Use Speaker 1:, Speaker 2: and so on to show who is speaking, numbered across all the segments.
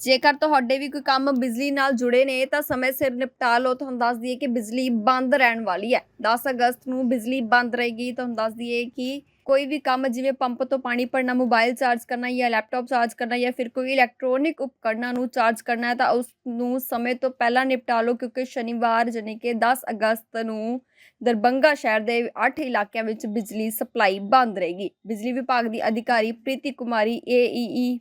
Speaker 1: ਜੇਕਰ ਤੁਹਾਡੇ ਵੀ ਕੋਈ ਕੰਮ ਬਿਜਲੀ ਨਾਲ ਜੁੜੇ ਨੇ, ਤਾਂ ਸਮੇਂ ਸਿਰ ਨਿਪਟਾ ਲਓ। ਤੁਹਾਨੂੰ ਦੱਸ ਦਈਏ ਕਿ ਬਿਜਲੀ ਬੰਦ ਰਹਿਣ ਵਾਲੀ ਹੈ। 10 ਅਗਸਤ ਨੂੰ ਬਿਜਲੀ ਬੰਦ ਰਹੇਗੀ। ਤੁਹਾਨੂੰ ਦੱਸ ਦਈਏ ਕਿ ਕੋਈ ਵੀ ਕੰਮ, ਜਿਵੇਂ ਪੰਪ ਤੋਂ ਪਾਣੀ ਭਰਨਾ, ਮੋਬਾਈਲ ਚਾਰਜ ਕਰਨਾ ਜਾਂ ਲੈਪਟਾਪ ਚਾਰਜ ਕਰਨਾ ਜਾਂ ਫਿਰ ਕੋਈ ਇਲੈਕਟ੍ਰੋਨਿਕ ਉਪਕਰਨਾਂ ਨੂੰ ਚਾਰਜ ਕਰਨਾ ਹੈ, ਤਾਂ ਉਸ ਨੂੰ ਸਮੇਂ ਤੋਂ ਪਹਿਲਾਂ ਨਿਪਟਾ ਲਓ, ਕਿਉਂਕਿ ਸ਼ਨੀਵਾਰ ਜਾਣੀ ਕਿ 10 ਅਗਸਤ ਨੂੰ ਦਰਬੰਗਾ ਸ਼ਹਿਰ ਦੇ 8 ਇਲਾਕਿਆਂ ਵਿੱਚ ਬਿਜਲੀ ਸਪਲਾਈ ਬੰਦ ਰਹੇਗੀ। ਬਿਜਲੀ ਵਿਭਾਗ ਦੀ ਅਧਿਕਾਰੀ ਪ੍ਰੀਤੀ ਕੁਮਾਰੀ ਏਈਈ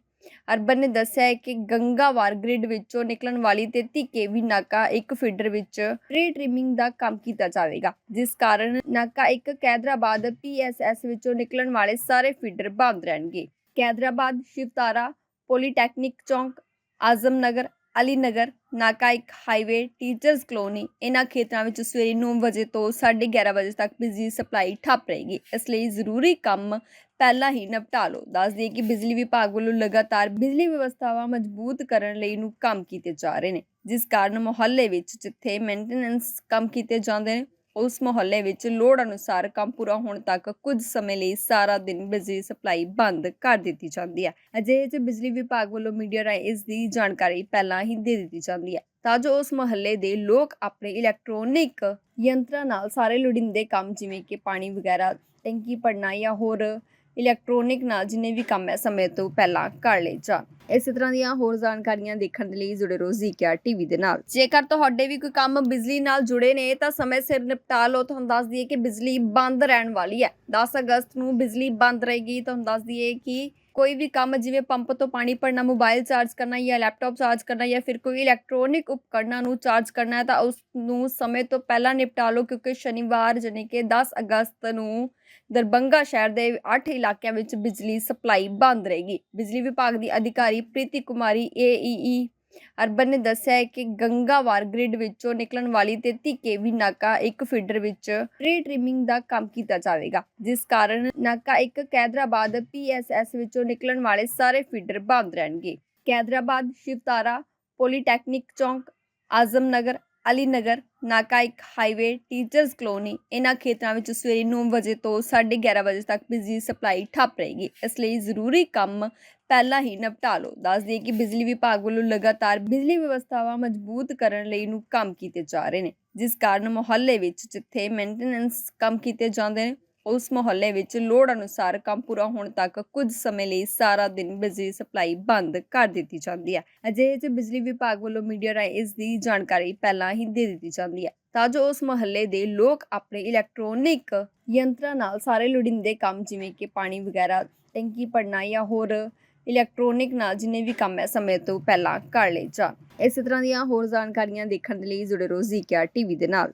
Speaker 1: ਅਰਬਨ ਨੇ ਦੱਸਿਆ ਹੈ ਕਿ ਗੰਗਾਵਾਰ ਗ੍ਰਿਡ ਵਿੱਚੋਂ ਨਿਕਲਣ ਵਾਲੀ 33 ਕੇਵੀ ਨਾਕਾ ਇੱਕ ਫੀਡਰ ਵਿੱਚ ਰੀ ਟ੍ਰਿਮਿੰਗ ਦਾ ਕੰਮ ਕੀਤਾ ਜਾਵੇਗਾ, ਜਿਸ ਕਾਰਨ ਨਾਕਾ ਇੱਕ ਕੈਦਰਾਬਾਦ ਪੀਐਸਐਸ ਵਿੱਚੋਂ ਨਿਕਲਣ ਵਾਲੇ ਸਾਰੇ ਫੀਡਰ ਬੰਦ ਰਹਿਣਗੇ। ਕੈਦਰਾਬਾਦ, ਸ਼ਿਵਤਾਰਾ, ਪੋਲੀਟੈਕਨਿਕ ਚੌਂਕ ਆਜ਼ਮ ਨਗਰ ਅਲੀ ਨਗਰ ਨਾਕਾ ਇੱਕ ਹਾਈਵੇ ਟੀਚਰਸ ਕਲੋਨੀ, ਇਹਨਾਂ ਖੇਤਰਾਂ ਵਿੱਚ ਸਵੇਰੇ 9 ਵਜੇ ਤੋਂ 11:30 ਵਜੇ ਤੱਕ ਬਿਜਲੀ ਸਪਲਾਈ ਠੱਪ ਰਹੇਗੀ। ਇਸ ਲਈ ਜ਼ਰੂਰੀ ਕੰਮ ਪਹਿਲਾਂ ਹੀ ਨਿਪਟਾ ਲਓ। ਦੱਸ ਦਈਏ ਕਿ ਬਿਜਲੀ ਵਿਭਾਗ ਵੱਲੋਂ ਲਗਾਤਾਰ ਬਿਜਲੀ ਵਿਵਸਥਾਵਾਂ ਮਜ਼ਬੂਤ ਕਰਨ ਲਈ ਨੂੰ ਕੰਮ ਕੀਤੇ ਜਾ ਰਹੇ ਨੇ, ਜਿਸ ਕਾਰਨ ਮੁਹੱਲੇ ਵਿੱਚ ਜਿੱਥੇ ਮੇਨਟੇਨੈਂਸ ਕੰਮ ਕੀਤੇ ਜਾਂਦੇ ਨੇ ਉਸ ਮੁਹੱਲੇ ਵਿੱਚ ਲੋੜ ਅਨੁਸਾਰ ਕੰਮ ਪੂਰਾ ਹੋਣ ਤੱਕ ਕੁਝ ਸਮੇਂ ਲਈ ਸਾਰਾ ਦਿਨ ਬਿਜਲੀ ਸਪਲਾਈ ਬੰਦ ਕਰ ਦਿੱਤੀ ਜਾਂਦੀ ਹੈ। ਅਜਿਹੇ 'ਚ ਬਿਜਲੀ ਵਿਭਾਗ ਵੱਲੋਂ ਮੀਡੀਆ ਰਾਹੀਂ ਇਸ ਦੀ ਜਾਣਕਾਰੀ ਪਹਿਲਾਂ ਹੀ ਦੇ ਦਿੱਤੀ ਜਾਂਦੀ ਹੈ। ਤਾਂ ਜੋ ਉਸ ਮੁਹੱਲੇ ਦੇ ਲੋਕ ਆਪਣੇ ਇਲੈਕਟ੍ਰੋਨਿਕ ਯੰਤਰਾਂ ਨਾਲ ਸਾਰੇ ਲੋੜੀਂਦੇ ਕੰਮ ਜਿਵੇਂ ਕਿ ਪਾਣੀ ਵਗੈਰਾ, ਟੈਂਕੀ ਭਰਨਾ ਜਾਂ ਹੋਰ ਇਲੈਕਟ੍ਰੋਨਿਕ ਨਾਲ ਜਿੰਨੇ ਵੀ ਕੰਮ ਹੈ ਸਮੇਂ ਤੋਂ ਪਹਿਲਾਂ ਕਰ ਲਏ ਜਾਣ। ਇਸੇ ਤਰ੍ਹਾਂ ਦੀਆਂ ਹੋਰ ਜਾਣਕਾਰੀਆਂ ਦੇਖਣ ਦੇ ਲਈ ਜੁੜੇ ਰਹੋ ਜ਼ੀਕਿਆ ਟੀਵੀ ਦੇ ਨਾਲ। ਜੇਕਰ ਤੁਹਾਡੇ ਵੀ ਕੋਈ ਕੰਮ ਬਿਜਲੀ ਨਾਲ ਜੁੜੇ ਨੇ, ਤਾਂ ਸਮੇਂ ਸਿਰ ਨਿਪਟਾ ਲਓ। ਤੁਹਾਨੂੰ ਦੱਸ ਦਈਏ ਕਿ ਬਿਜਲੀ ਬੰਦ ਰਹਿਣ ਵਾਲੀ ਹੈ। 10 ਅਗਸਤ ਨੂੰ ਬਿਜਲੀ ਬੰਦ ਰਹੇਗੀ। ਤੁਹਾਨੂੰ ਦੱਸ ਦਈਏ ਕਿ ਕੋਈ ਵੀ ਕੰਮ ਜਿਵੇਂ ਪੰਪ ਤੋਂ ਪਾਣੀ ਭਰਨਾ, ਮੋਬਾਈਲ ਚਾਰਜ ਕਰਨਾ ਜਾਂ ਲੈਪਟਾਪ ਚਾਰਜ ਕਰਨਾ ਜਾਂ ਫਿਰ ਕੋਈ ਇਲੈਕਟ੍ਰੋਨਿਕ ਉਪਕਰਨਾਂ ਨੂੰ ਚਾਰਜ ਕਰਨਾ ਹੈ, ਤਾਂ ਉਸ ਨੂੰ ਸਮੇਂ ਤੋਂ ਪਹਿਲਾਂ ਨਿਪਟਾ ਲਓ। ਕਿਉਂਕਿ ਸ਼ਨੀਵਾਰ ਜਾਣੀ ਕਿ 10 ਅਗਸਤ ਨੂੰ ਦਰਬੰਗਾ ਸ਼ਹਿਰ ਦੇ 8 ਇਲਾਕਿਆਂ ਵਿੱਚ ਬਿਜਲੀ ਸਪਲਾਈ ਬੰਦ ਰਹੇਗੀ। ਬਿਜਲੀ ਵਿਭਾਗ ਦੀ ਅਧਿਕਾਰੀ ਪ੍ਰੀਤੀ ਕੁਮਾਰੀ ਏਈਈ ਅਰਬਨ ਨੇ ਦੱਸਿਆ ਹੈ ਕਿ ਗੰਗਾਵਾਰ ਗ੍ਰਿਡ ਵਿੱਚੋਂ ਨਿਕਲਣ ਵਾਲੀ 33 ਕੇਵੀ ਨਾਕਾ ਇੱਕ ਫੀਡਰ ਵਿੱਚ ਰੀ ਟ੍ਰਿਮਿੰਗ ਦਾ ਕੰਮ ਕੀਤਾ ਜਾਵੇਗਾ, ਜਿਸ ਕਾਰਨ ਨਾਕਾ ਇੱਕ ਕੈਦਰਾਬਾਦ ਪੀਐਸਐਸ ਵਿੱਚੋਂ ਨਿਕਲਣ ਵਾਲੇ ਸਾਰੇ ਫੀਡਰ ਬੰਦ ਰਹਿਣਗੇ। ਕੈਦਰਾਬਾਦ, ਸ਼ਿਵਤਾਰਾ, ਪੋਲੀਟੈਕਨਿਕ ਚੌਂਕ, ਆਜ਼ਮ ਨਗਰ, ਅਲੀ ਨਗਰ, ਨਾਕਾ ਇੱਕ ਹਾਈਵੇ ਟੀਚਰਸ ਕਲੋਨੀ ਇਹਨਾਂ ਖੇਤਰਾਂ ਵਿੱਚ ਸਵੇਰੇ 9 ਵਜੇ ਤੋਂ 11:30 ਵਜੇ ਤੱਕ ਬਿਜਲੀ ਸਪਲਾਈ ਠੱਪ ਰਹੇਗੀ। ਇਸ ਲਈ ਜ਼ਰੂਰੀ ਕੰਮ ਪਹਿਲਾਂ ਹੀ ਨਿਪਟਾ ਲਓ। ਦੱਸ ਦਈਏ ਕਿ ਬਿਜਲੀ ਵਿਭਾਗ ਵੱਲੋਂ ਲਗਾਤਾਰ ਬਿਜਲੀ ਵਿਵਸਥਾਵਾਂ ਮਜ਼ਬੂਤ ਕਰਨ ਲਈ ਨੂੰ ਕੰਮ ਕੀਤੇ ਜਾ ਰਹੇ ਨੇ, ਜਿਸ ਕਾਰਨ ਮੁਹੱਲੇ ਵਿੱਚ ਜਿੱਥੇ ਮੇਨਟੇਨੈਂਸ ਕੰਮ ਕੀਤੇ ਜਾਂਦੇ ਨੇ, ਉਸ ਮੁਹੱਲੇ ਵਿੱਚ ਲੋੜ ਅਨੁਸਾਰ ਕੰਮ ਪੂਰਾ ਹੋਣ ਤੱਕ ਕੁਝ ਸਮੇਂ ਲਈ ਸਾਰਾ ਦਿਨ ਬਿਜਲੀ ਸਪਲਾਈ ਬੰਦ ਕਰ ਦਿੱਤੀ ਜਾਂਦੀ ਹੈ। ਅਜਿਹੇ 'ਚ ਬਿਜਲੀ ਵਿਭਾਗ ਵੱਲੋਂ ਮੀਡੀਆ ਰਾਹੀਂ ਇਸ ਦੀ ਜਾਣਕਾਰੀ ਪਹਿਲਾਂ ਹੀ ਦੇ ਦਿੱਤੀ ਜਾਂਦੀ ਹੈ। ਤਾਂ ਜੋ ਉਸ ਮੁਹੱਲੇ ਦੇ ਲੋਕ ਆਪਣੇ ਇਲੈਕਟ੍ਰੋਨਿਕ ਯੰਤਰਾਂ ਨਾਲ ਸਾਰੇ ਲੋੜੀਂਦੇ ਕੰਮ ਜਿਵੇਂ ਕਿ ਪਾਣੀ ਵਗੈਰਾ, ਟੈਂਕੀ ਭਰਨਾ ਜਾਂ ਹੋਰ ਇਲੈਕਟ੍ਰੋਨਿਕ ਨਾਲ ਜਿੰਨੇ ਵੀ ਕੰਮ ਹੈ ਸਮੇਂ ਤੋਂ ਪਹਿਲਾਂ ਕਰ ਲਏ ਜਾਣ। ਇਸੇ ਤਰ੍ਹਾਂ ਦੀਆਂ ਹੋਰ ਜਾਣਕਾਰੀਆਂ ਦੇਖਣ ਦੇ ਲਈ ਜੁੜੇ ਰਹੋ ਜ਼ੀਕਿਆ ਟੀਵੀ ਦੇ ਨਾਲ।